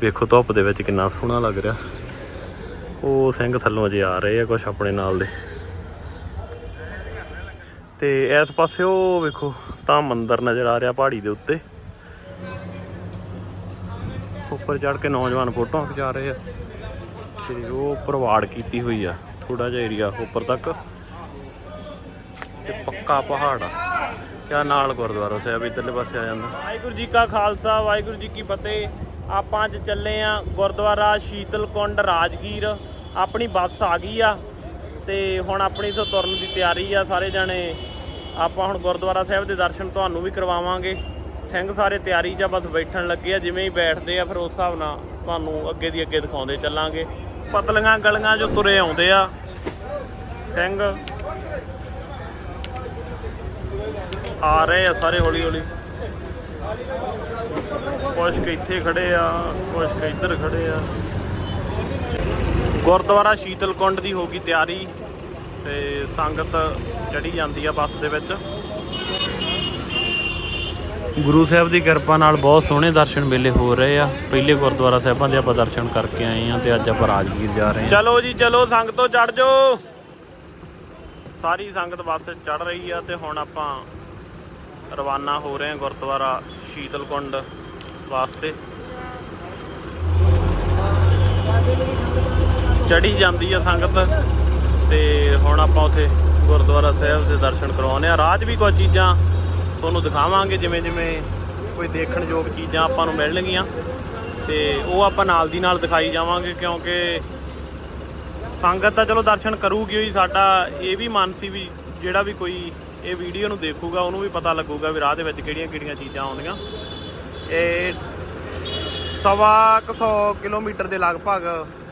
ਵੇਖੋ ਧੁੱਪ ਦੇ ਵਿੱਚ ਕਿੰਨਾ ਸੋਹਣਾ ਲੱਗ ਰਿਹਾ। ਉਹ ਸਿੰਘ ਥੱਲੋਂ ਅਜੇ ਆ ਰਹੇ ਆ ਕੁਝ ਆਪਣੇ ਨਾਲ ਦੇ। ਤੇ ਇਸ ਪਾਸੇ ਉਹ ਵੇਖੋ, ਤਾਂ ਮੰਦਿਰ ਨਜ਼ਰ ਆ ਰਿਹਾ ਪਹਾੜੀ ਦੇ ਉੱਤੇ। ਉੱਪਰ ਚੜ ਕੇ ਨੌਜਵਾਨ ਫੋਟੋਆਂ ਖਿਚਾ ਰਹੇ ਆ। ਤੇ ਉਹ ਪ੍ਰਵਾੜ ਕੀਤੀ ਹੋਈ ਆ ਥੋੜਾ ਜਿਹਾ ਏਰੀਆ ਉੱਪਰ ਤੱਕ। ਤੇ ਪੱਕਾ ਪਹਾੜ ਆ। ਕਿਆ ਨਾਲ ਗੁਰਦੁਆਰਾ ਸਾਹਿਬ ਇਧਰਲੇ ਪਾਸੇ ਆ ਜਾਂਦਾ। ਵਾਹਿਗੁਰੂ ਜੀ ਕਾ ਖਾਲਸਾ, ਵਾਹਿਗੁਰੂ ਜੀ ਕੀ ਫਤਿਹ। ਆਪਾਂ ਅੱਜ ਚੱਲੇ ਆ ਗੁਰਦੁਆਰਾ ਸ਼ੀਤਲਕੁੰਡ ਰਾਜਗੀਰ। ਆਪਣੀ ਬੱਸ ਆ ਗਈ ਆ ਤੇ ਹੁਣ ਆਪਣੀ ਤੋਂ ਤੁਰਨ ਦੀ ਤਿਆਰੀ ਆ ਸਾਰੇ ਜਾਣੇ। ਆਪਾਂ ਹੁਣ ਗੁਰਦੁਆਰਾ ਸਾਹਿਬ ਦੇ ਦਰਸ਼ਨ ਤੁਹਾਨੂੰ ਵੀ ਕਰਵਾਵਾਂਗੇ। ਸਿੰਘ ਸਾਰੇ ਤਿਆਰੀ 'ਚ ਬਸ ਬੈਠਣ ਲੱਗੇ ਆ, ਜਿਵੇਂ ਹੀ ਬੈਠਦੇ ਆ, ਫਿਰ ਉਸ ਹਿਸਾਬ ਨਾਲ ਤੁਹਾਨੂੰ ਅੱਗੇ ਦੀ ਅੱਗੇ ਦਿਖਾਉਂਦੇ ਚੱਲਾਂਗੇ। ਪਤਲੀਆਂ ਗਲੀਆਂ ਜੋ ਤੁਰੇ ਆਉਂਦੇ ਆ। ਸਿੰਘ ਆ ਰਹੇ ਆ ਸਾਰੇ ਹੌਲੀ ਹੌਲੀ ਕੁਛ ਇੱਥੇ ਖੜੇ ਆ, ਕੁਛ ਇੱਧਰ ਖੜੇ ਆ। ਗੁਰਦੁਆਰਾ ਸ਼ੀਤਲਕੁੰਡ ਦੀ ਹੋ ਗਈ ਤਿਆਰੀ ਤੇ ਸੰਗਤ ਚੜੀ ਜਾਂਦੀ ਆ ਬੱਸ ਦੇ ਵਿੱਚ। ਗੁਰੂ ਸਾਹਿਬ ਦੀ ਕਿਰਪਾ ਨਾਲ ਬਹੁਤ ਸੋਹਣੇ ਦਰਸ਼ਨ ਮੇਲੇ ਹੋ ਰਹੇ ਆ। ਪਹਿਲੇ ਗੁਰਦੁਆਰਾ ਸਾਹਿਬਾਂ ਦੇ ਆਪਾਂ ਦਰਸ਼ਨ ਕਰਕੇ ਆਏ ਆ ਤੇ ਅੱਜ ਆਪਾਂ ਰਾਜਗੀਰ ਜਾ ਰਹੇ ਆ। ਚਲੋ ਜੀ, ਚਲੋ ਸੰਗਤੋਂ ਚੜ ਜਾਓ। ਸਾਰੀ ਸੰਗਤ ਬੱਸ ਚੜ ਰਹੀ ਆ ਤੇ ਹੁਣ ਆਪਾਂ ਰਵਾਨਾ ਹੋ ਰਹੇ ਹਾਂ ਗੁਰਦੁਆਰਾ ਸ਼ੀਤਲਕੁੰਡ ਵਾਸਤੇ। ਚੜੀ ਜਾਂਦੀ ਆ ਸੰਗਤ ਤੇ ਹੁਣ ਆਪਾਂ ਉਥੇ ਗੁਰਦੁਆਰਾ ਸਾਹਿਬ ਦੇ ਦਰਸ਼ਨ ਕਰਵਾਉਣੇ ਆ ਰਾਹ 'ਚ ਵੀ ਕੁਝ ਚੀਜ਼ਾਂ ਤੁਹਾਨੂੰ ਦਿਖਾਵਾਂਗੇ, ਜਿਵੇਂ ਜਿਵੇਂ ਕੋਈ ਦੇਖਣ ਯੋਗ ਚੀਜ਼ਾਂ ਆਪਾਂ ਨੂੰ ਮਿਲਣਗੀਆਂ। ਤੇ ਉਹ ਆਪਾਂ ਨਾਲ ਦੀ ਨਾਲ ਦਿਖਾਈ ਜਾਵਾਂਗੇ, ਕਿਉਂਕਿ ਸੰਗਤ ਤਾਂ ਚਲੋ ਦਰਸ਼ਨ ਕਰੂਗੀ ਹੋਈ ਸਾਡਾ ਇਹ ਵੀ ਮਨ ਸੀ ਵੀ ਜਿਹੜਾ ਵੀ ਕੋਈ ਇਹ ਵੀਡੀਓ ਨੂੰ ਦੇਖੂਗਾ, ਉਹਨੂੰ ਵੀ ਪਤਾ ਲੱਗੂਗਾ ਵੀ ਰਾਹ ਦੇ ਵਿੱਚ ਕਿਹੜੀਆਂ ਕਿਹੜੀਆਂ ਚੀਜ਼ਾਂ ਆਉਂਦੀਆਂ। ਇਹ ਸਵਾ ਕੁ ਸੌ ਕਿਲੋਮੀਟਰ ਦੇ ਲਗਭਗ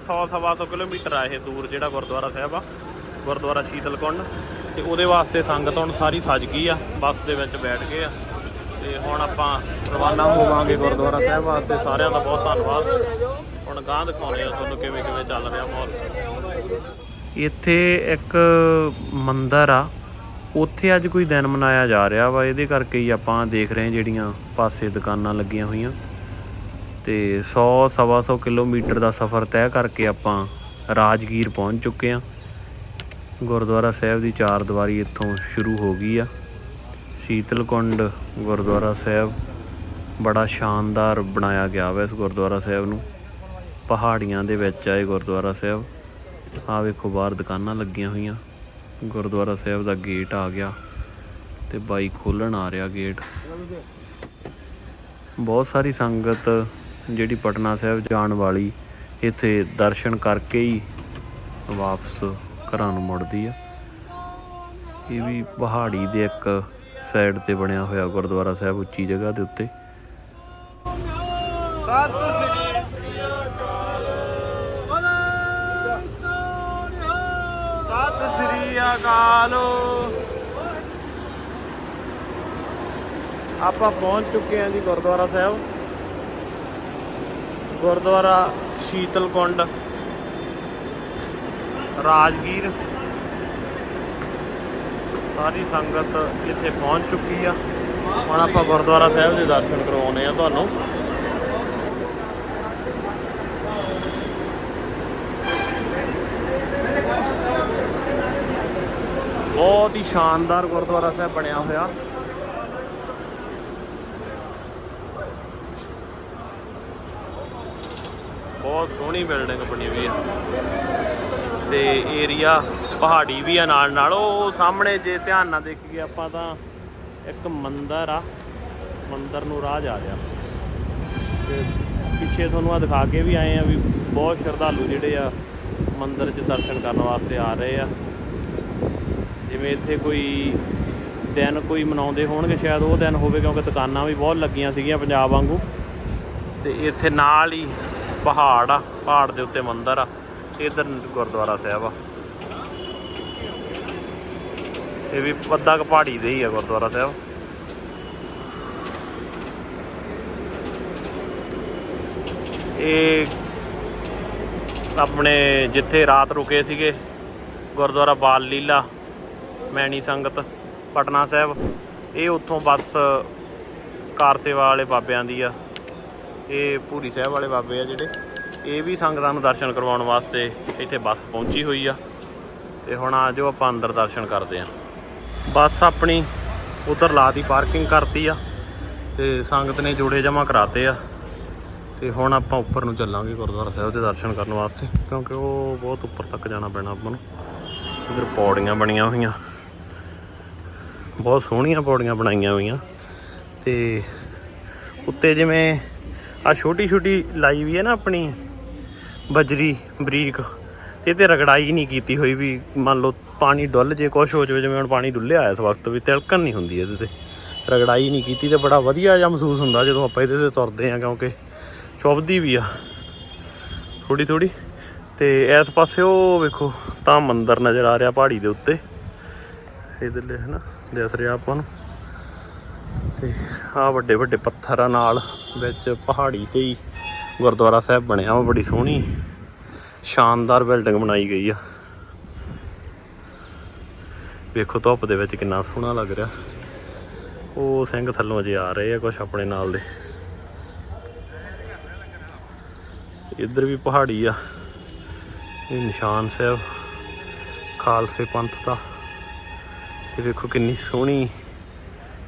100 ਸਵਾ ਸੌ ਕਿਲੋਮੀਟਰ ਆ ਇਹ ਦੂਰ ਜਿਹੜਾ ਗੁਰਦੁਆਰਾ ਸਾਹਿਬ ਆ, ਗੁਰਦੁਆਰਾ ਸ਼ੀਤਲਕੁੰਡ ਤੇ ਉਹਦੇ ਵਾਸਤੇ ਸੰਗਤ ਹੁਣ ਸਾਰੀ ਸੱਜ ਗਈ ਆ, ਬੱਸ ਦੇ ਵਿੱਚ ਬੈਠ ਗਏ ਆ। ਤੇ ਹੁਣ ਆਪਾਂ ਰਵਾਨਾ ਹੋਵਾਂਗੇ ਗੁਰਦੁਆਰਾ ਸਾਹਿਬ ਵਾਸਤੇ। ਸਾਰਿਆਂ ਦਾ ਬਹੁਤ ਧੰਨਵਾਦ। ਹੁਣ ਗਾਂ ਦਿਖਾਉਂਦੇ ਆ ਤੁਹਾਨੂੰ ਕਿਵੇਂ ਕਿਵੇਂ ਚੱਲ ਰਿਹਾ ਮਾਹੌਲ। ਇੱਥੇ ਇੱਕ ਮੰਦਿਰ ਆ ਉੱਥੇ ਅੱਜ ਕੋਈ ਦਿਨ ਮਨਾਇਆ ਜਾ ਰਿਹਾ ਵਾ, ਇਹਦੇ ਕਰਕੇ ਹੀ ਆਪਾਂ ਦੇਖ ਰਹੇ ਜਿਹੜੀਆਂ ਪਾਸੇ ਦੁਕਾਨਾਂ ਲੱਗੀਆਂ ਹੋਈਆਂ। ਤੇ 100 ਸਵਾ 100 ਕਿਲੋਮੀਟਰ ਦਾ ਸਫ਼ਰ ਤੈਅ ਕਰਕੇ ਆਪਾਂ ਰਾਜਗੀਰ ਪਹੁੰਚ ਚੁੱਕੇ ਹਾਂ। ਗੁਰਦੁਆਰਾ ਸਾਹਿਬ ਦੀ ਚਾਰ ਦੀਵਾਰੀ ਇੱਥੋਂ ਸ਼ੁਰੂ ਹੋ ਗਈ ਆ। ਸ਼ੀਤਲਕੁੰਡ ਗੁਰਦੁਆਰਾ ਸਾਹਿਬ ਬੜਾ ਸ਼ਾਨਦਾਰ ਬਣਾਇਆ ਗਿਆ ਵਾ ਇਸ ਗੁਰਦੁਆਰਾ ਸਾਹਿਬ ਨੂੰ। ਪਹਾੜੀਆਂ ਦੇ ਵਿੱਚ ਆ ਇਹ ਗੁਰਦੁਆਰਾ ਸਾਹਿਬ। ਆ ਵੇਖੋ ਬਾਹਰ ਦੁਕਾਨਾਂ ਲੱਗੀਆਂ ਹੋਈਆਂ। ਗੁਰਦੁਆਰਾ ਸਾਹਿਬ ਦਾ ਗੇਟ ਆ ਗਿਆ ਤੇ ਬਾਈ ਖੋਲਣ ਆ ਰਿਹਾ ਗੇਟ। ਬਹੁਤ ਸਾਰੀ ਸੰਗਤ ਜਿਹੜੀ ਪਟਨਾ ਸਾਹਿਬ ਜਾਣ ਵਾਲੀ ਇੱਥੇ ਦਰਸ਼ਨ ਕਰਕੇ ਹੀ ਵਾਪਸ ਘਰਾਂ ਨੂੰ ਮੁੜਦੀ ਆ। ਇਹ ਵੀ ਪਹਾੜੀ ਦੇ ਇੱਕ ਸਾਈਡ ਤੇ ਬਣਿਆ ਹੋਇਆ ਗੁਰਦੁਆਰਾ ਸਾਹਿਬ ਉੱਚੀ ਜਗ੍ਹਾ ਦੇ ਉੱਤੇ। ਸਤਿ ਅਕਾਲ ਆਪਾਂ ਪਹੁੰਚ ਚੁੱਕੇ ਹਾਂ ਜੀ ਗੁਰਦੁਆਰਾ ਸਾਹਿਬ। ਗੁਰਦੁਆਰਾ ਸ਼ੀਤਲਕੁੰਡ। ਰਾਜਗੀਰ। ਸਾਰੀ ਸੰਗਤ ਇੱਥੇ ਪਹੁੰਚ ਚੁੱਕੀ ਆ। ਹੁਣ ਆਪਾਂ ਗੁਰਦੁਆਰਾ ਸਾਹਿਬ ਦੇ ਦਰਸ਼ਨ ਕਰਵਾਉਣੇ ਆ ਤੁਹਾਨੂੰ। ਬਹੁਤ ਹੀ ਸ਼ਾਨਦਾਰ ਗੁਰਦੁਆਰਾ ਸਾਹਿਬ ਬਣਿਆ ਹੋਇਆ। ਬਹੁਤ ਸੋਹਣੀ ਬਿਲਡਿੰਗ ਬਣੀ ਹੋਈ ਆ। ਤੇ ਏਰੀਆ ਪਹਾੜੀ ਵੀ ਆ ਨਾਲ ਨਾਲ। ਉਹ ਸਾਹਮਣੇ ਜੇ ਧਿਆਨ ਨਾਲ ਦੇਖੀਏ ਆਪਾਂ ਤਾਂ ਇੱਕ ਮੰਦਰ ਆ। ਮੰਦਰ ਨੂੰ ਰਾਹ ਜਾ ਰਿਹਾ। ਤੇ ਪਿੱਛੇ ਤੁਹਾਨੂੰ ਆ ਦਿਖਾ ਕੇ ਵੀ ਆਏ ਆ ਵੀ ਬਹੁਤ ਸ਼ਰਧਾਲੂ ਜਿਹੜੇ ਆ ਮੰਦਰ 'ਚ ਦਰਸ਼ਨ ਕਰਨ ਵਾਸਤੇ ਆ ਰਹੇ ਆ। ਜਿਵੇਂ ਇੱਥੇ ਕੋਈ ਦਿਨ ਕੋਈ ਮਨਾਉਂਦੇ ਹੋਣਗੇ ਸ਼ਾਇਦ, ਉਹ ਦਿਨ ਹੋਵੇ ਕਿਉਂਕਿ ਦੁਕਾਨਾਂ ਵੀ ਬਹੁਤ ਲੱਗੀਆਂ ਸੀਗੀਆਂ ਪੰਜਾਬ ਵਾਂਗੂ। ਤੇ ਇੱਥੇ ਨਾਲ ਹੀ ਪਹਾੜ ਆ, ਪਹਾੜ ਦੇ ਉੱਤੇ ਮੰਦਿਰ ਆ, ਇਧਰ ਗੁਰਦੁਆਰਾ ਸਾਹਿਬ ਆ। ਇਹ ਵੀ ਅੱਧਾ ਕੁ ਪਹਾੜੀ ਦੇ ਹੀ ਆ ਗੁਰਦੁਆਰਾ ਸਾਹਿਬ। ਇਹ ਆਪਣੇ ਜਿੱਥੇ ਰਾਤ ਰੁਕੇ ਸੀਗੇ, ਗੁਰਦੁਆਰਾ ਬਾਲ ਲੀਲਾ ਮੈਣੀ ਸੰਗਤ, ਪਟਨਾ ਸਾਹਿਬ। ਇਹ ਉੱਥੋਂ ਬੱਸ, ਕਾਰ ਸੇਵਾ ਵਾਲੇ ਬਾਬਿਆਂ ਦੀ ਆ। ਇਹ ਪੂਰੀ ਸਾਹਿਬ ਵਾਲੇ ਬਾਬੇ ਆ ਜਿਹੜੇ। ਇਹ ਵੀ ਸੰਗਤਾਂ ਨੂੰ ਦਰਸ਼ਨ ਕਰਵਾਉਣ ਵਾਸਤੇ ਇੱਥੇ ਬੱਸ ਪਹੁੰਚੀ ਹੋਈ ਆ। ਤੇ ਹੁਣ ਆ ਜੋ ਆਪਾਂ ਅੰਦਰ ਦਰਸ਼ਨ ਕਰਦੇ ਆ। ਬੱਸ ਆਪਣੀ ਉਧਰ ਲਾਤੀ ਪਾਰਕਿੰਗ ਕਰਤੀ ਆ। ਤੇ ਸੰਗਤ ਨੇ ਜੋੜੇ ਜਮਾ ਕਰਾਤੇ ਆ। ਤੇ ਹੁਣ ਆਪਾਂ ਉੱਪਰ ਨੂੰ ਚੱਲਾਂਗੇ ਗੁਰਦੁਆਰਾ ਸਾਹਿਬ ਦੇ ਦਰਸ਼ਨ ਕਰਨ ਵਾਸਤੇ। ਕਿਉਂਕਿ ਉਹ ਬਹੁਤ ਉੱਪਰ ਤੱਕ ਜਾਣਾ ਪੈਣਾ ਆਪਾਂ ਨੂੰ। ਇਧਰ ਪੌੜੀਆਂ ਬਣੀਆਂ ਹੋਈਆਂ। ਬਹੁਤ ਸੋਹਣੀਆਂ ਪੌੜੀਆਂ ਬਣਾਈਆਂ ਹੋਈਆਂ। ਤੇ ਉੱਤੇ ਜਿਵੇਂ ਆ ਛੋਟੀ ਛੋਟੀ ਲਾਈ ਵੀ ਹੈ ਨਾ ਆਪਣੀ, ਬਜਰੀ, ਬਰੀਕ, ਤੇ ਤੇ ਰਗੜਾਈ ਨਹੀਂ ਕੀਤੀ ਹੋਈ ਵੀ ਮੰਨ ਲਓ ਪਾਣੀ ਡੁੱਲ ਜੇ, ਕੁਛ ਹੋ ਜਾਵੇ, ਜਿਵੇਂ ਹੁਣ ਪਾਣੀ ਡੁੱਲਿਆ ਇਸ ਵਕਤ ਵੀ, ਤਿਲਕਣ ਨਹੀਂ ਹੁੰਦੀ ਇਹਦੇ ਤੇ। ਰਗੜਾਈ ਨਹੀਂ ਕੀਤੀ ਤੇ ਬੜਾ ਵਧੀਆ ਜਿਹਾ ਮਹਿਸੂਸ ਹੁੰਦਾ ਜਦੋਂ ਆਪਾਂ ਇਹਦੇ ਤੇ ਤੁਰਦੇ ਆ ਕਿਉਂਕਿ ਚੁੱਭਦੀ ਵੀ ਆ। ਥੋੜੀ ਥੋੜੀ ਤੇ ਇਸ ਪਾਸੇ ਉਹ ਵੇਖੋ, ਤਾਂ ਮੰਦਰ ਨਜ਼ਰ ਆ ਰਿਹਾ ਪਹਾੜੀ ਦੇ ਉੱਤੇ। ਇਧਰਲੇ ਹਨਾ? ਦਿਸ ਰਿਹਾ ਆਪਾਂ ਨੂੰ। ਤੇ ਆ ਵੱਡੇ ਵੱਡੇ ਪੱਥਰ ਆ ਨਾਲ ਵਿੱਚ ਪਹਾੜੀ ਤੇ ਹੀ ਗੁਰਦੁਆਰਾ ਸਾਹਿਬ ਬਣਿਆ ਵਾ, ਬੜੀ ਸੋਹਣੀ। ਸ਼ਾਨਦਾਰ ਬਿਲਡਿੰਗ ਬਣਾਈ ਗਈ ਆ। ਵੇਖੋ ਧੁੱਪ ਦੇ ਵਿੱਚ ਕਿੰਨਾ ਸੋਹਣਾ ਲੱਗ ਰਿਹਾ। ਉਹ ਸਿੰਘ ਥੱਲੋਂ ਜੇ ਆ ਰਹੇ ਆ ਕੁਝ ਆਪਣੇ ਨਾਲ ਦੇ। ਇੱਧਰ ਵੀ ਪਹਾੜੀ ਆ। ਇਹ ਨਿਸ਼ਾਨ ਸਾਹਿਬ, ਖਾਲਸੇ ਪੰਥ ਦਾ। ਤੇ ਵੇਖੋ ਕਿੰਨੀ ਸੋਹਣੀ,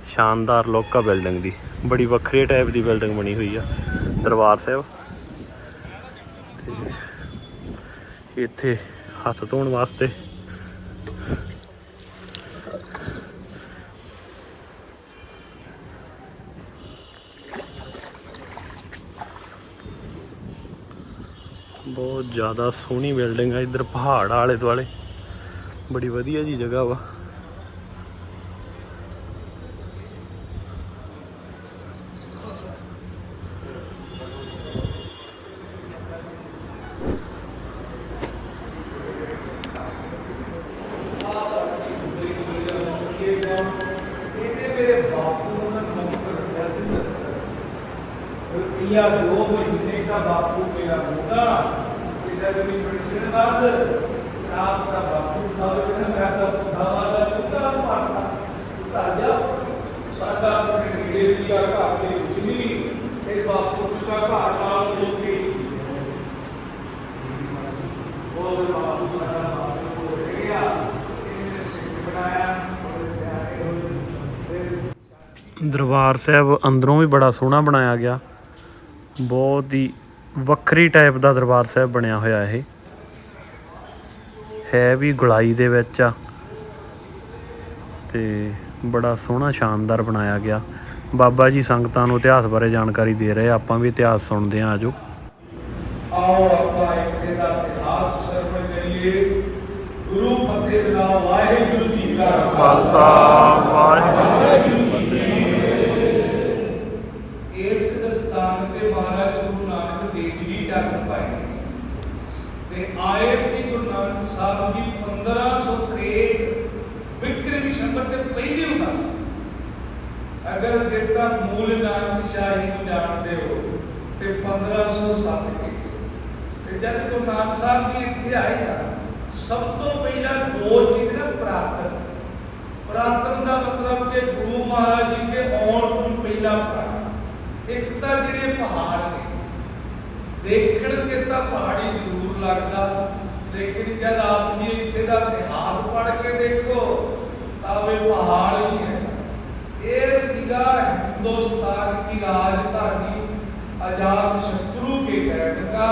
ਸ਼ਾਨਦਾਰ ਲੁੱਕ ਆ ਬਿਲਡਿੰਗ ਦੀ। ਬੜੀ ਵੱਖਰੀ ਟਾਈਪ ਦੀ ਬਿਲਡਿੰਗ ਬਣੀ ਹੋਈ ਆ, ਦਰਬਾਰ ਸਾਹਿਬ। ਤੇ ਇੱਥੇ ਹੱਥ ਧੋਣ ਵਾਸਤੇ ਬਹੁਤ ਜ਼ਿਆਦਾ ਸੋਹਣੀ ਬਿਲਡਿੰਗ ਆ, ਇੱਧਰ ਪਹਾੜ ਆਲੇ ਦੁਆਲੇ ਬੜੀ ਵਧੀਆ ਜੀ ਜਗ੍ਹਾ ਵਾ। ਸਾਹਿਬ ਅੰਦਰੋਂ ਵੀ ਬੜਾ ਸੋਹਣਾ ਬਣਾਇਆ ਗਿਆ। ਬਹੁਤ ਹੀ ਵੱਖਰੀ ਟਾਈਪ ਦਾ ਦਰਬਾਰ ਸਾਹਿਬ ਬਣਿਆ ਹੋਇਆ ਇਹ। ਹੈ ਵੀ ਗੁਲਾਈ ਦੇ ਵਿੱਚ ਆ। ਤੇ ਬੜਾ ਸੋਹਣਾ ਸ਼ਾਨਦਾਰ ਬਣਾਇਆ ਗਿਆ। ਬਾਬਾ ਜੀ ਸੰਗਤਾਂ ਨੂੰ ਇਤਿਹਾਸ ਬਾਰੇ ਜਾਣਕਾਰੀ ਦੇ ਰਹੇ ਆਪਾਂ ਵੀ ਇਤਿਹਾਸ ਸੁਣਦੇ ਹਾਂ ਆਜੋ। ਆਓ ਆਪਾਂ ਇੱਥੇ ਦਾ ਇਤਿਹਾਸ ਸਰਵਣ ਕਰੀਏ। ਗੁਰੂ ਫਤਿਹ ਦਾ ਵਾਹਿਗੁਰੂ ਜੀ ਕਾ ਖਾਲਸਾ ਵਾਹਿਗੁਰੂ ਇਸ ਸਥਾਨ ਤੇ ਮਹਾਰਾਜ ਗੁਰੂ ਨਾਨਕ ਦੇਵ ਜੀ ਚਰਨ ਪਾਏ ਤੇ ਆਏ ਸੀ ਗੁਰੂ ਨਾਨਕ ਸਾਹਿਬ ਜੀ 1563 ਵਿਕਰਮੀ ਸੰਬਤ ਪਹਿਲੀ ਉਦਾਸ ਅਗਰ ਜੇਤਾ ਮੂਲ ਨਾਨਕ ਸ਼ਾਹੀ ਨੂੰ ਜਾਣਦੇ ਹੋ ਤੇ 1507 ਕੇ ਤੇ ਜਦ ਗੁਰੂ ਨਾਨਕ ਸਾਹਿਬ ਜੀ ਇੱਥੇ ਆਏ ਨਾ ਸਭ ਤੋਂ ਪਹਿਲਾਂ ਦੋ ਚੀਜ਼ ਨਾ ਪ੍ਰਾਪਤ ਪ੍ਰਾਪਤ ਦਾ ਮਤਲਬ ਕਿ ਗੁਰੂ ਮਹਾਰਾਜ ਜੀ ਕੇ ਆਉਣ ਤੋਂ ਪਹਿਲਾਂ ਪ੍ਰਾਪਤ ਇੱਕ ਤਾਂ ਜਿਹੜੇ ਪਹਾੜ ਨੇ ਦੇਖਣ ਚ ਤਾਂ ਪਹਾੜੀ ਜ਼ਰੂਰ ਲੱਗਦਾ ਲੇਕਿਨ ਜਦ ਆਪ ਜੀ ਇੱਥੇ ਦਾ ਇਤਿਹਾਸ ਪੜ੍ਹ ਕੇ ਦੇਖੋ ਤਾਂ ਉਹ ਪਹਾੜ ਵੀ ਹੈ ਇਹ ਸੀਗਾ ਹਿੰਦੁਸਤਾਨ ਦੀ ਰਾਜਧਾਨੀ ਆਜ਼ਾਦ ਸ਼ਤਰੂ ਕੇ ਟਾਈਮ ਦਾ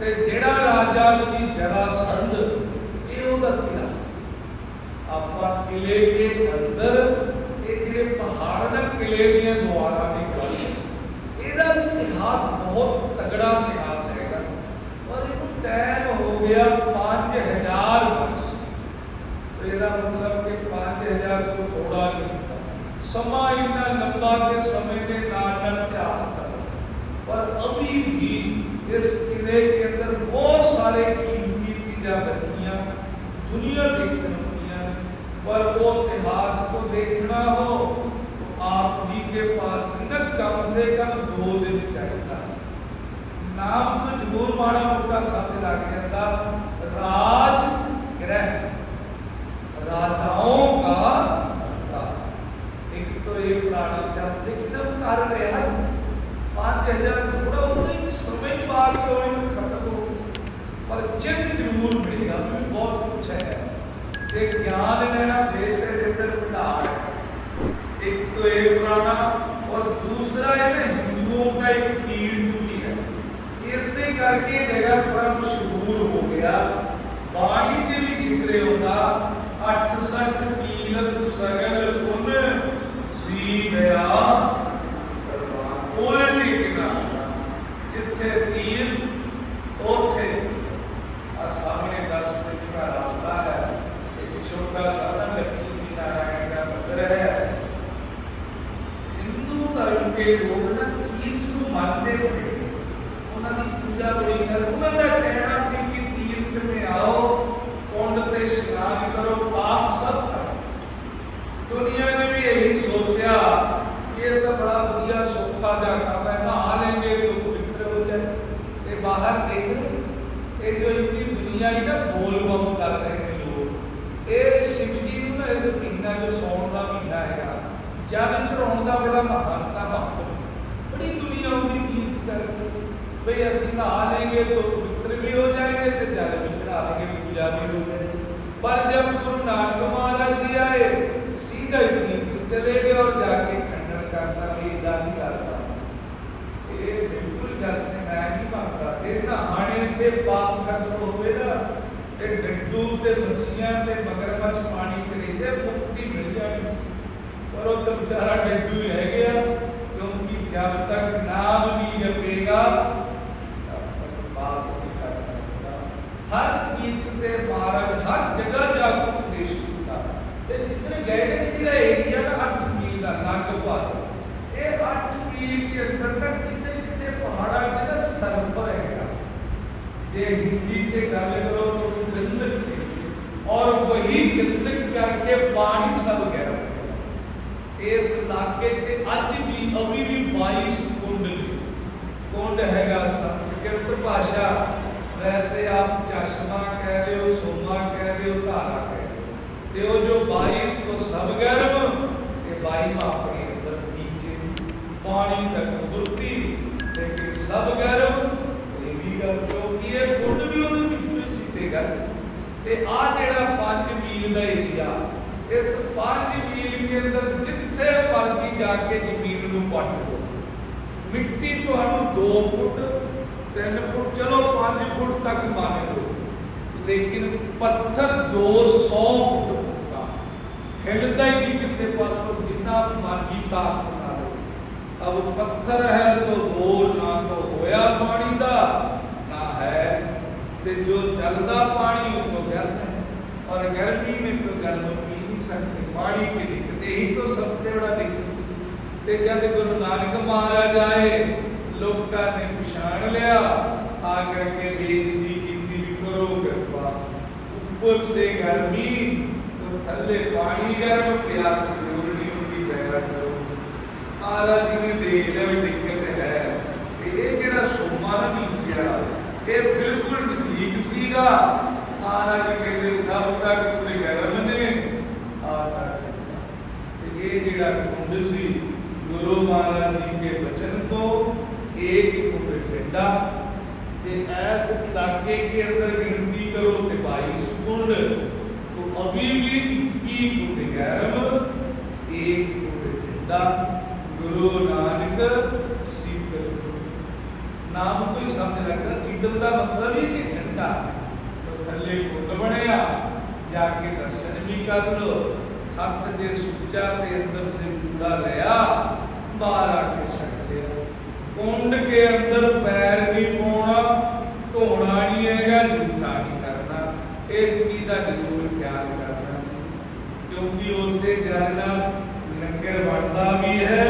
ਤੇ ਜਿਹੜਾ ਰਾਜਾ ਸੀ ਜਰਾਸੰਧ ਇਹ ਉਹਦਾ ਕਿਲਾ ਆਪਾਂ ਕਿਲੇ ਦੇ ਅੰਦਰ ਇਹ ਜਿਹੜੇ ਪਹਾੜ ਨੇ ਕਿਲੇ ਦੀਆਂ ਦੁਆਰਾਂ ਦੀ ਗੱਲ ਇਹਦਾ ਵੀ ਇਤਿਹਾਸ ਬਹੁਤ ਤਗੜਾ ਇਤਿਹਾਸ ਹੈਗਾ ਔਰ ਇਹਨੂੰ ਟਾਈਮ ਹੋ ਗਿਆ 5000 ਵਰਸ تیرا مطلب کہ پانچ ہزار کو تھوڑا نہیں سما اتنا لمبا کے سمے میں ناٹن کے آستا پر ابھی بھی اس قلعے کے اندر بہت سارے قیمتی چیزیں بچیاں دنیا دیکھنے ہوتی ہیں پر وہ اتہاس کو دیکھنا ہو تو آپ جی کے پاس نہ کم سے کم دو دن چاہیے نام تو جمہور مارا موٹا ساتھ لگ جاتا راج گرہ राजाओं का था एक तो ये पुराण अभ्यास लेकिन अब कार्य रहा पांच हजार थोड़ा उतने समय बाद तो इन खत्म हो पर चिन्ह जरूर मिलेगा तो बहुत कुछ है एक ज्ञान लेना वेद जितने पुराण एक तो ये पुराण और दूसरा है ना हिंदुओं का एक तीर चुकी है इससे करके जगह पर मशहूर हो गया वाणिज्य भी छिप रहे होगा ਹੁੰਦਾ 68 ਕੀਰਤ بھئی اسی نہ آ لیں گے تو پتر بھی ہو جائیں گے تو جل بھی آ لیں گے، پوجا بھی ہو جائیں گے۔ پر جب گرو نانک مہاراج جی آئے، سیدھا ہی نیچے چلے گئے اور جا کے کھنڈن کرنا بھی ادا نہیں کرتا۔ یہ بالکل غلط ہے میں نہیں مانتا نہ نہانے سے پاپ ختم ہوئے نا۔ تے ڈڈو تے مچھیاں تے مگر مچھ پانی تے رہندے مکتی مل جانی سی۔ پر وہ تو بیچارہ ڈڈو ہی رہ گیا، کیونکہ جب تک نام نہیں جپے گا ਹਰ ਤੀਰਥ ਤੇ ਮਹਾਰਾਜ ਹਰ ਜਗ੍ਹਾ ਜਾ ਕੇ ਉਪਦੇਸ਼ ਕੀਤਾ ਤੇ ਜਿੱਥੇ ਗਏ ਨੇ ਜਿਹੜਾ ਏਰੀਆ ਨਾ 8 ਮੀਲ ਦਾ ਲਗਭਗ ਇਹ 8 ਮੀਲ ਦੇ ਅੰਦਰ ਨਾ ਕਿਤੇ ਕਿਤੇ ਪਹਾੜਾਂ 'ਚ ਨਾ ਸਰਵਰ ਹੈਗਾ ਜੇ ਹਿੰਦੀ 'ਚ ਗੱਲ ਕਰੋ ਤਾਂ ਗੰਦਕ ਹੈ ਔਰ ਵਹੀ ਗੰਦਕ ਕਰਕੇ ਪਾਣੀ ਸਭ ਗਹਿਰਾ ਹੈ। ਇਸ ਇਲਾਕੇ 'ਚ ਅੱਜ ਵੀ ਅਭੀ ਵੀ 22 ਕੁੰਡ ਨੇ ਕੁੰਡ ਹੈਗਾ ਸੰਸਕ੍ਰਿਤ ਭਾਸ਼ਾ ਵੈਸੇ ਆਪ ਚਸ਼ਮਾ ਕਹਿ ਰਹੇ ਹੋ ਸੋਮਾ ਕਹਿ ਰਹੇ ਹੋ ਧਾਰਾ ਕਹਿ ਰਹੇ ਤੇ ਉਹ ਜੋ 22 ਤੋਂ ਸਬਗਰਭ ਤੇ 22 ਆਪਣੀ ਅੰਦਰ ਨੀਚੇ ਪਾਣੀ ਤੱਕ ਦੁਰਤੀ ਤੇ ਕਿ ਸਬਗਰਭ ਇਹ ਵੀ ਗੱਲ ਕਿਉਂਕਿ ਇਹ ਗੁੱਡ ਵੀ ਉਹਦੇ ਵਿੱਚ ਸੀ ਤੇ ਗੱਲ ਸੀ। ਤੇ ਆ ਜਿਹੜਾ 5 ਮੀਲ ਦਾ ਏਰੀਆ ਇਸ 5 ਮੀਲ ਦੇ ਅੰਦਰ ਜਿੱਥੇ ਮਰਜ਼ੀ ਜਾ ਕੇ ਜ਼ਮੀਨ ਨੂੰ ਪੱਟ ਮਿੱਟੀ ਤੁਹਾਨੂੰ 2 ਫੁੱਟ 3 ਫੁੱਟ ਚਲੋ 5 ਫੁੱਟ ਤੱਕ ਮੰਨ ਲਓ ਲੇਕਿਨ ਪੱਥਰ 200 ਫੁੱਟ ਦਾ ਹਿਲਦਾ ਹੀ ਨਹੀਂ ਕਿਸੇ ਪਾਸੋਂ ਜਿੰਨਾ ਮਰਜੀ ਤਾਕਤ ਨਾਲ ਅਬ ਪੱਥਰ ਹੈ ਤੋ ਬੋਲ ਨਾ ਤੋ ਹੋਇਆ ਪਾਣੀ ਦਾ ਨਾ ਹੈ ਤੇ ਜੋ ਚੱਲਦਾ ਪਾਣੀ ਉਹ ਤੋਂ ਗਰਮ ਹੈ और गर्मी में तो गर्म पी नहीं सकते पानी की दिक्कत यही तो सबसे बड़ा दिक्कत सी ਤੇ ਜਦ ਗੁਰੂ ਨਾਨਕ ਮਹਾਰਾਜ ਆਏ ਲੋਕਾਂ ਨੇ ਪਛਾਣ ਲਿਆ ਆ ਕਰਕੇ ਬੇਨਤੀ ਕੀਤੀ ਵੀ ਕਰੋ ਕਿਰਪਾ ਉੱਪਰ ਸੇ ਗਰਮੀ तो ਥੱਲੇ ਪਾਣੀ ਗਰਮ ਪਿਆਸ ਜ਼ਰੂਰ ਨਹੀਂ ਹੁੰਦੀ ਦਇਆ ਕਰੋ ਮਹਾਰਾਜ ਜੀ ਨੇ ਦੇਖ ਲਿਆ ਵੀ ਦਿੱਕਤ ਹੈ ਤੇ ਇਹ ਜਿਹੜਾ ਸੋਮਾ ਨਾ ਨੀਚਿਆ ਇਹ ਬਿਲਕੁਲ ਨਜ਼ਦੀਕ ਸੀਗਾ ਮਹਾਰਾਜ ਜੀ ਕਹਿੰਦੇ ਸਭ ਤੱਕ ਪੂਰੇ ਗਰਮ ਨੇ ਆ ਤੱਕ ਤੇ ਇਹ ਜਿਹੜਾ ਕੁੰਡ ਸੀ ਗੁਰੂ ਮਹਾਰਾਜ ਜੀ ਕੇ بٹھنڈا کہ علاقے کے اندر گنتی کرو تے بائیس کنڈ تو ابھی بھی کی کنڈ گیرم ایک کنڈ بٹھنڈا گرو نانک سیتل نام تو ہی سامنے لگتا سیتل دا مطلب ہی کہ ٹھنڈا تو تھلے کنڈ بنیا جا کے درشن بھی کر لو ہاتھ دے سوچا تے اندر سے پورا لیا بارہ کے شہر ਕੁੰਡ ਕੇ ਅੰਦਰ ਪੈਰ ਨਹੀਂ ਪਾਉਣਾ, ਧੋਣਾ ਨਹੀਂ ਹੈਗਾ, ਝੂਠਾ ਨਹੀਂ ਕਰਨਾ। ਇਸ ਚੀਜ਼ ਦਾ ਜ਼ਰੂਰ ਖਿਆਲ ਕਰਨਾ। ਕਿਉਂਕਿ ਉਸੇ ਜਲ ਨਾਲ ਲੰਗਰ ਬਣਦਾ ਵੀ ਹੈ,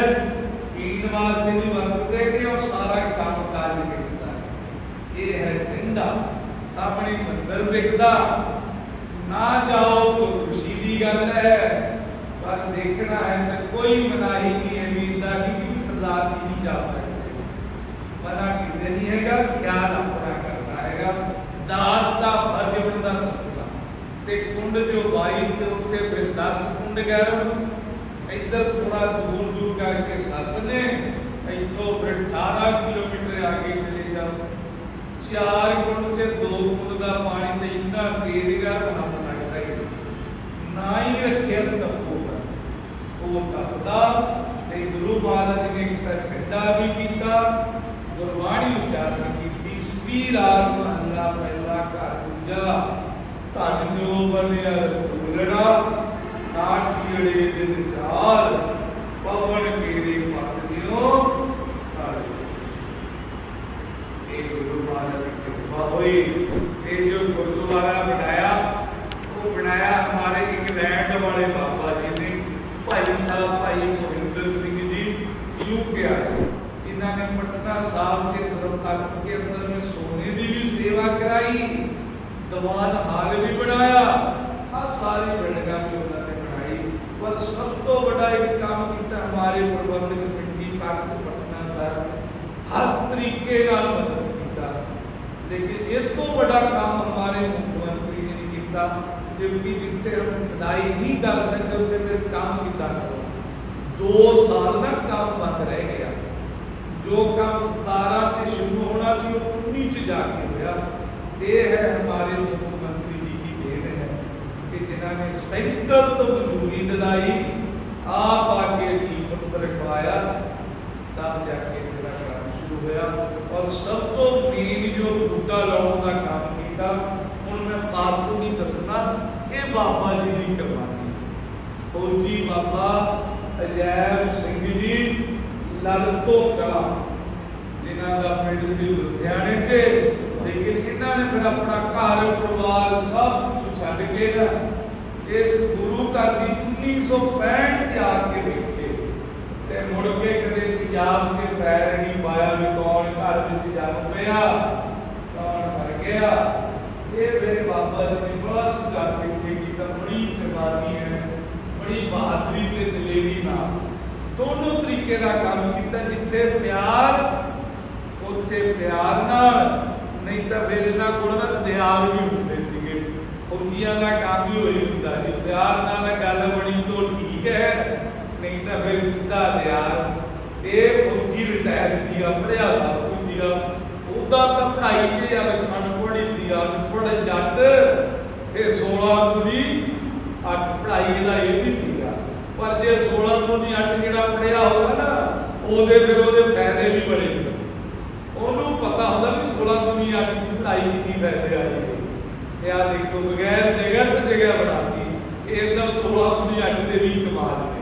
ਪੀਣ ਵਾਸਤੇ ਵੀ ਵਰਤਦੇ ਨੇ ਔਰ ਸਾਰਾ ਕੰਮ ਕਾਜ ਕਰਦਾ ਇਹ ਹੈ ਠੰਡਾ ਸਾਹਮਣੇ ਮੰਦਰ ਦਿਖਦਾ ਨਾ ਜਾਓ ਤਾਂ ਖੁਸ਼ੀ ਦੀ ਗੱਲ ਹੈ। ਪਰ ਦੇਖਣਾ ਹੈ ਤਾਂ ਕੋਈ ਮਨਾਹੀ ਨਹੀਂ ਹੈ ਵੀ ਦਾ ਕਿ ਸਰਦਾਰ ਨਹੀਂ ਜਾ ਸਕਦੇ। ਨਹੀਂ ਹੈਗਾ ਖਿਆਲ ਆਪਣਾ ਕਰਨਾ ਹੈਗਾ। ਦਾਸ ਦਾ ਫਰਜ਼ ਬਣਦਾ ਦੱਸਣਾ। ਤੇ ਕੁੰਡ ਜੋ 22 ਤੇ ਉੱਥੇ ਫਿਰ 10 ਕੁੰਡ ਗੈਰਮ ਇੱਧਰ ਥੋੜਾ ਦੂਰ ਦੂਰ ਕਰਕੇ ਸੱਤ ਨੇ, ਇੱਥੋਂ ਫਿਰ 18 ਕਿਲੋਮੀਟਰ ਅੱਗੇ ਚਲੇ ਜਾਓ। ਚਾਰ ਗੁਣ ਤੇ ਦੋ ਗੁਣ ਦਾ ਪਾਣੀ ਤੇ ਇੰਨਾ ਤੇਜ਼ ਗਾ ਹੱਥ ਲੱਗਦਾ ਹੀ ਨਾ ਹੀ ਰੱਖਿਆ ਤਪੂਗਾ ਉਹ ਤਪਦਾ ਤੇ ਗੁਰੂ ਮਹਾਰਾਜ ਨੇ ਇੱਕ ਠੰਡਾ ਵੀ ਕੀਤਾ। ਗੁਰਬਾਣੀ ਉਚਾਰਨ ਕੀਤੀ ਸ੍ਰੀ ਰਾਗ ਮਹੱਲਾ ਪਹਿਲਾ ਘਰ ਦੂਜਾ ਧਨ ਜੋ ਬਣਿਆ ਰੂਲੜਾ ਨਾਠੀੜੇ ਦਿਨ ਚਾਰ ਪਵਨ ਕੀਰੇ ਮਤ ਦਿਓ ਇਹ ਗੁਰੂ ਮਹਾਰਾਜ ਦੀ ਕਿਰਪਾ ਹੋਈ, ਇਹ ਜੋ ਗੁਰਦੁਆਰਾ صاحب کے دربخانہ کے اندر میں سونے دی بھی سیوا کرائی دمان حال بھی بڑھایا ہاں ساری بڑھگا بھی اللہ نے بڑھائی پر سب تو بڑا ایک کام کیتا ہمارے پربند کمیٹی پاک پٹنا صاحب ہر طریقے نال مدد کیتا۔ لیکن یہ تو بڑا کام ہمارے مکھمنتری نے کیتا جبکہ جن سے ہم خدائی نہیں کر سکتے اسے پھر کام کیتا کرو۔ دو سال نہ کام بند رہ گیا۔ ਜੋ ਕੰਮ 17 ਤੇ ਸ਼ੁਰੂ ਹੋਣਾ ਸੀ, ਉਹ 19 ਚ ਜਾ ਕੇ ਹੋਇਆ। ਇਹ ਹੈ ਹਮਾਰੇ ਮੁੱਖ ਮੰਤਰੀ ਜੀ ਦੀ ਦੇਣ ਹੈ ਕਿ ਜਿਨ੍ਹਾਂ ਨੇ ਸੈਂਟਰ ਤੋਂ ਮਜ਼ਦੂਰੀ ਦਿਲਾਈ, ਆਪ ਆ ਕੇ ਕੀ ਪੱਤਰ ਖਵਾਇਆ ਤਬ ਜਾ ਕੇ ਤੇਰਾ ਕੰਮ ਸ਼ੁਰੂ ਹੋਇਆ। ਔਰ ਸਭ ਤੋਂ ਮੇਨ ਜੋ ਬੂਟਾ ਲਾਉਣ ਦਾ ਕੰਮ ਕੀਤਾ, ਹੁਣ ਮੈਂ ਆਪ ਨੂੰ ਨਹੀਂ ਦੱਸਣਾ, ਇਹ ਬਾਬਾ ਜੀ ਦੀ ਕੁਰਬਾਨੀ ਫੌਜੀ ਬਾਬਾ ਅਜੈਬ ਲਲਤੋ ਕਲਾ। ਜਿਨ੍ਹਾਂ ਦਾ ਪਿੰਡ ਸੀ ਲੁਧਿਆਣੇ 'ਚ ਲੇਕਿਨ ਇਹਨਾਂ ਨੇ ਫਿਰ ਆਪਣਾ ਘਰ, ਪਰਿਵਾਰ ਸਭ ਕੁਝ ਛੱਡ ਕੇ ਨਾ ਇਸ ਗੁਰੂ ਘਰ ਦੀ 1965 'ਚ ਆ ਕੇ ਬੈਠੇ। ਤੇ ਮੁੜ ਕੇ ਕਦੇ ਪੰਜਾਬ 'ਚ ਪੈਰ ਨਹੀਂ ਪਾਇਆ ਵੀ ਕੌਣ ਘਰ ਵਿੱਚ ਜੰਮ ਪਿਆ ਕੌਣ ਮਰ ਗਿਆ। ਇਹ ਮੇਰੇ ਬਾਬਾ ਜੀ ਨੇ ਬੜਾ ਸੁਝਾਅ ਸਿੱਖੇ ਕਿ ਤਾਂ ਬੜੀ ਕੁਰਬਾਨੀ ਹੈ, ਬੜੀ ਬਹਾਦਰੀ ਤੇ ਦਲੇਰੀ ਨਾਲ। ਦੋਨੋਂ ਤਰੀਕੇ ਦਾ ਕੰਮ ਕੀਤਾ, ਜਿੱਥੇ ਪਿਆਰ, ਉੱਥੇ ਪਿਆਰ ਨਾਲ। ਨਹੀਂ ਤਾਂ ਫਿਰ ਇਹਨਾਂ ਕੋਲ ਨਾ ਦਿਆਲ ਵੀ ਹੁੰਦੇ ਸੀਗੇ। ਫੌਜੀਆਂ ਦਾ ਕੰਮ ਹੀ ਹੋਈ ਹੁੰਦਾ ਜੀ ਪਿਆਰ ਨਾਲ ਗੱਲ ਬਣੀ ਤੋਂ ਠੀਕ ਹੈ। ਨਹੀਂ ਤਾਂ ਫਿਰ ਸਿੱਧਾ ਦਿਆਲ। ਇਹ ਫੌਜੀ ਰਿਟਾਇਰ ਸੀਗਾ ਪੜਿਆ ਸਭ ਕੁਝ ਸੀਗਾ। ਉਹਦਾ ਤਾਂ ਪੜ੍ਹਾਈ 'ਚ ਯਾਰ ਅਨਪੜ੍ਹ ਹੀ ਸੀਗਾ ਅਨਪੜ੍ਹ ਜੱਟ ਤੇ 16 ਨੂੰ ਵੀ ਅੱਠ ਪੜ੍ਹਾਈ ਦਾ ਇਹ ਵੀ ਸੀਗਾ ਪਰ ਜੇ 16 ਨੂੰ ਨਹੀਂ ਅੱਠ ਜਿਹੜਾ ਪੜਿਆ ਹੋਗਾ ਨਾ, ਉਹਦੇ ਫਿਰ ਉਹਦੇ ਫਾਇਦੇ ਵੀ ਬੜੇ ਹੁੰਦੇ ਉਹਨੂੰ ਪਤਾ ਹੁੰਦਾ ਵੀ 16 ਦੁਨੀ ਅੱਠ ਦੀ ਪੜ੍ਹਾਈ ਕਿੰਨੀ ਫਾਇਦੇ ਵਾਲੀ ਹੈ। ਤੇ ਆ ਦੇਖੋ, ਬਗੈਰ ਜਗ੍ਹਾ ਤੋਂ ਜਗ੍ਹਾ ਬਣਾਤੀ ਇਹ ਸਭ 16 ਦੁਨੀ ਅੱਠ ਦੇ ਵੀ ਕਮਾਲ ਨੇ।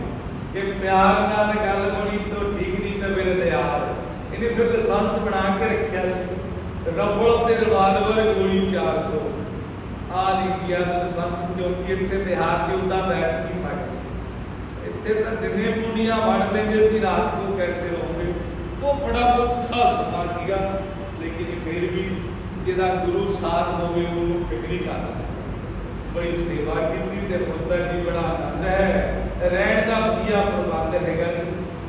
ਕਿ ਪਿਆਰ ਨਾਲ ਗੱਲ ਬਣੀ ਤਾਂ ਠੀਕ ਨਹੀਂ ਤਾਂ ਮੇਰੇ ਤੇ ਯਾਰ ਇਹਨੇ ਫਿਰ ਲਾਇਸੈਂਸ ਬਣਾ ਕੇ ਰੱਖਿਆ ਸੀ। ਰਬੜ ਤੇ ਰਿਵਾਲਵਰ ਗੋਲੀ 400 ਆ ਲਿਖਿਆ ਲਾਇਸੈਂਸ ਕਿਉਂਕਿ ਇੱਥੇ ਬਿਹਾਰ 'ਚ ਉਦਾਂ ਬੈਠ ਨਹੀਂ ਸਕਦੇ। ਇੱਥੇ ਤਾਂ ਦਿਨੇ ਮੁੰਡੀਆਂ ਵੜ ਲੈਂਦੇ ਸੀ, ਰਾਤ ਨੂੰ ਕੈਸੇ ਰਹੋਗੇ ਉਹ ਬੜਾ ਔਖਾ ਸਮਾਂ ਸੀਗਾ, ਲੇਕਿਨ ਫਿਰ ਵੀ ਜਿਹਦਾ ਗੁਰੂ ਸਾਥ ਹੋਵੇ, ਉਹਨੂੰ ਫਿਕਰੀ ਕਰਦਾ ਬੜੀ ਸੇਵਾ ਕੀਤੀ ਤੇ ਮੁੰਡਾ ਜੀ ਬੜਾ ਆਨੰਦ ਹੈ। ਰਹਿਣ ਦਾ ਵਧੀਆ ਪ੍ਰਬੰਧ ਹੈਗਾ।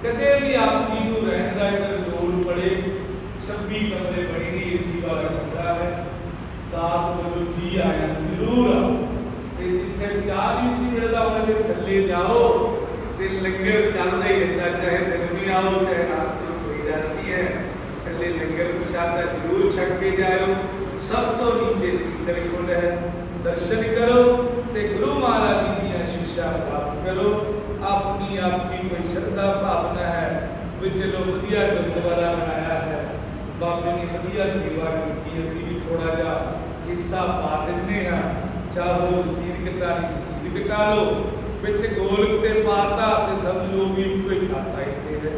ਕਦੇ ਵੀ ਆਪ ਜੀ ਨੂੰ ਰਹਿਣ ਦਾ ਇੱਧਰ ਲੋੜ ਪੜੇ 26 ਕਮਰੇ ਬਣੀ ਨਹੀਂ ਏਸੀ ਵਾਲਾ ਕਮਰਾ ਹੈ। 10 ਵਜੇ ਜੀ ਆਇਆ? ਜ਼ਰੂਰ ਤੇ ਜਿੱਥੇ ਚਾਹ ਨਹੀਂ ਸੀ ਮਿਲਦਾ ਉਹਨਾਂ ਦੇ ਥੱਲੇ ਜਾਓ। ਤੇ ਲੰਗਰ ਚੱਲਦਾ ਹੀ ਰਹਿੰਦਾ ਚਾਹੇ ਦਿਨ ਵੀ ਆਓ ਚਾਹੇ ਰਾਤ ਨੂੰ ਕੋਈ ਜਾਂਦੀ ਹੈ ਥੱਲੇ ਲੰਗਰ ਪ੍ਰਸ਼ਾਦਾ ਜ਼ਰੂਰ ਛਕ ਕੇ ਜਾਇਓ ਸਭ ਤੋਂ ਨੀਚੇ ਸੀਤਲ ਕੁੰਡ ਹੈ ਦਰਸ਼ਨ ਕਰੋ ਤੇ ਗੁਰੂ ਮਹਾਰਾਜ ਜੀ ਦੀਆਂ ਸਿੱਖਿਆ ਪ੍ਰਾਪਤ ਕਰੋ ਆਪਣੀ ਆਪਣੀ ਕੋਈ ਸ਼ਰਧਾ ਭਾਵਨਾ ਹੈ ਵੀ ਚਲੋ ਵਧੀਆ ਗੁਰਦੁਆਰਾ ਬਣਾਇਆ ਹੈ ਬਾਬੇ ਨੇ ਵਧੀਆ ਸੇਵਾ ਕੀਤੀ ਅਸੀਂ ਵੀ ਥੋੜਾ ਜਿਹਾ ਹਿੱਸਾ ਪਾ ਦਿੰਨੇ ਹਾਂ ਚਾਹੋ ਰਸੀਦ ਕਟਾ ਰਸੀਦ ਕਟਾ ਲਓ ਵਿੱਚ ਗੋਲਕ ਤੇ ਪਾਤਾ ਤੇ ਸਮਝ ਲਓ ਵੀ ਕੋਈ ਖਾਤਾ ਇੱਥੇ ਹੈ।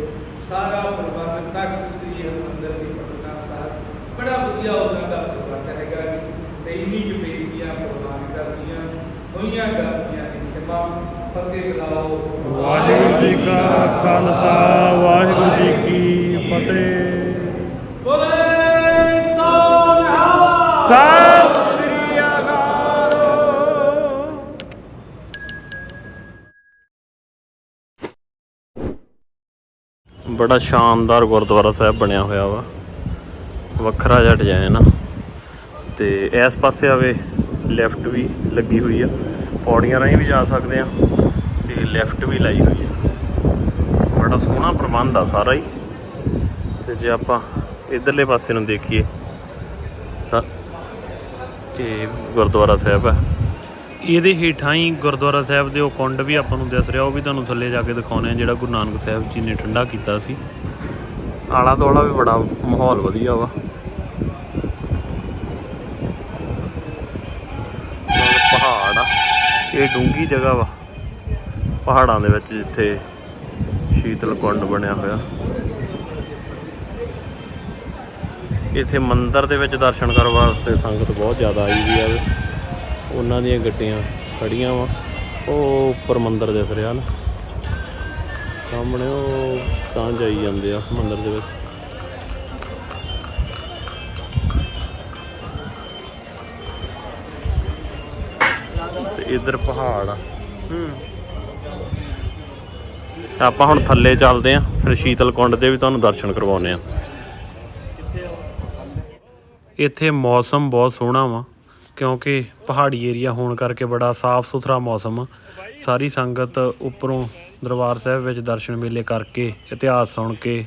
ਸਾਰਾ ਪ੍ਰਬੰਧ ਤਖਤ ਸ੍ਰੀ ਹਰਿਮੰਦਰ ਦੀ ਪਟਨਾ ਸਾਹਿਬ। ਬੜਾ ਵਧੀਆ ਉਹਨਾਂ ਦਾ ਪ੍ਰਬੰਧ ਹੈਗਾ ਜੀ। ਤੇ ਇੰਨੀ ਕੁ ਬੇਨਤੀਆਂ ਪ੍ਰਵਾਨ ਕਰਦੀਆਂ ਹੋਈਆਂ ਕਰਦੀਆਂ ਨੇ। ਖਿਮਾ ਫਤਿਹ ਬੁਲਾਓ ਵਾਹਿਗੁਰੂ ਜੀ ਕਾ ਖਾਲਸਾ ਵਾਹਿਗੁਰੂ ਜੀ ਕੀ ਫਤਿਹ। ਬੋਲੇ ਸੋ ਨਿਹਾਲ ਬੜਾ ਸ਼ਾਨਦਾਰ ਗੁਰਦੁਆਰਾ ਸਾਹਿਬ ਬਣਿਆ ਹੋਇਆ ਵਾ। ਵੱਖਰਾ ਜਿਹਾ ਡਿਜ਼ਾਈਨ ਆ। ਤੇ ਇਸ ਪਾਸੇ ਆਵੇ ਲੈਫਟ ਵੀ ਲੱਗੀ ਹੋਈ ਆ। ਪੌੜੀਆਂ ਰਾਹੀਂ ਵੀ ਜਾ ਸਕਦੇ ਆ ਤੇ ਲੈਫਟ ਵੀ ਲਾਈ ਹੋਈ ਆ। ਬੜਾ ਸੋਹਣਾ ਪ੍ਰਬੰਧ ਆ ਸਾਰਾ ਹੀ। ਤੇ ਜੇ ਆਪਾਂ ਇਧਰਲੇ ਪਾਸੇ ਨੂੰ ਦੇਖੀਏ ਤਾਂ ਇਹ ਗੁਰਦੁਆਰਾ ਸਾਹਿਬ ਹੈ ਇਹਦੇ ਹੇਠਾਂ ਹੀ ਗੁਰਦੁਆਰਾ ਸਾਹਿਬ ਦੇ ਉਹ ਕੁੰਡ ਵੀ ਆਪਾਂ ਨੂੰ ਦਿਸ ਰਿਹਾ, ਉਹ ਵੀ ਤੁਹਾਨੂੰ ਥੱਲੇ ਜਾ ਕੇ ਦਿਖਾਉਣੇ ਆ ਜਿਹੜਾ ਗੁਰੂ ਨਾਨਕ ਸਾਹਿਬ ਜੀ ਨੇ ਠੰਡਾ ਕੀਤਾ ਸੀ। ਆਲਾ ਦੁਆਲਾ ਵੀ ਬੜਾ ਮਾਹੌਲ ਵਧੀਆ ਵਾ। ਪਹਾੜ ਆ, ਇਹ ਡੂੰਗੀ ਜਗ੍ਹਾ ਵਾ, ਪਹਾੜਾਂ ਦੇ ਵਿੱਚ ਜਿੱਥੇ ਸ਼ੀਤਲ ਕੁੰਡ ਬਣਿਆ ਹੋਇਆ। ਇੱਥੇ ਮੰਦਿਰ ਦੇ ਵਿੱਚ ਦਰਸ਼ਨ ਕਰਨ ਵਾਸਤੇ ਸੰਗਤ ਬਹੁਤ ਜ਼ਿਆਦਾ ਆਈ ਵੀ ਆ। ਉਹਨਾਂ ਦੀਆਂ ਗੱਡੀਆਂ ਖੜੀਆਂ ਵਾ। ਉਹ ਉੱਪਰ ਮੰਦਰ ਦਿਖ ਰਿਹਾ ਨਾ। ਸਾਹਮਣੇ ਉਹ ਤਾਂ ਜਾਈ ਜਾਂਦੇ ਆ ਮੰਦਰ ਦੇ ਵਿੱਚ। ਤੇ ਇਧਰ ਪਹਾੜ ਆ। ਹੂੰ ਆਪਾਂ ਹੁਣ ਥੱਲੇ ਚੱਲਦੇ ਆ। ਫਿਰ ਸ਼ੀਤਲ ਕੁੰਡ ਦੇ ਵੀ ਤੁਹਾਨੂੰ ਦਰਸ਼ਨ ਕਰਵਾਉਨੇ ਆ। ਇੱਥੇ ਮੌਸਮ ਬਹੁਤ ਸੋਹਣਾ ਵਾ। ਕਿਉਂਕਿ ਪਹਾੜੀ ਏਰੀਆ ਹੋਣ ਕਰਕੇ ਬੜਾ ਸਾਫ਼ ਸੁਥਰਾ ਮੌਸਮ ਸਾਰੀ ਸੰਗਤ ਉੱਪਰੋਂ ਦਰਬਾਰ ਸਾਹਿਬ ਵਿੱਚ ਦਰਸ਼ਨ ਮੇਲੇ ਕਰਕੇ ਇਤਿਹਾਸ ਸੁਣ ਕੇ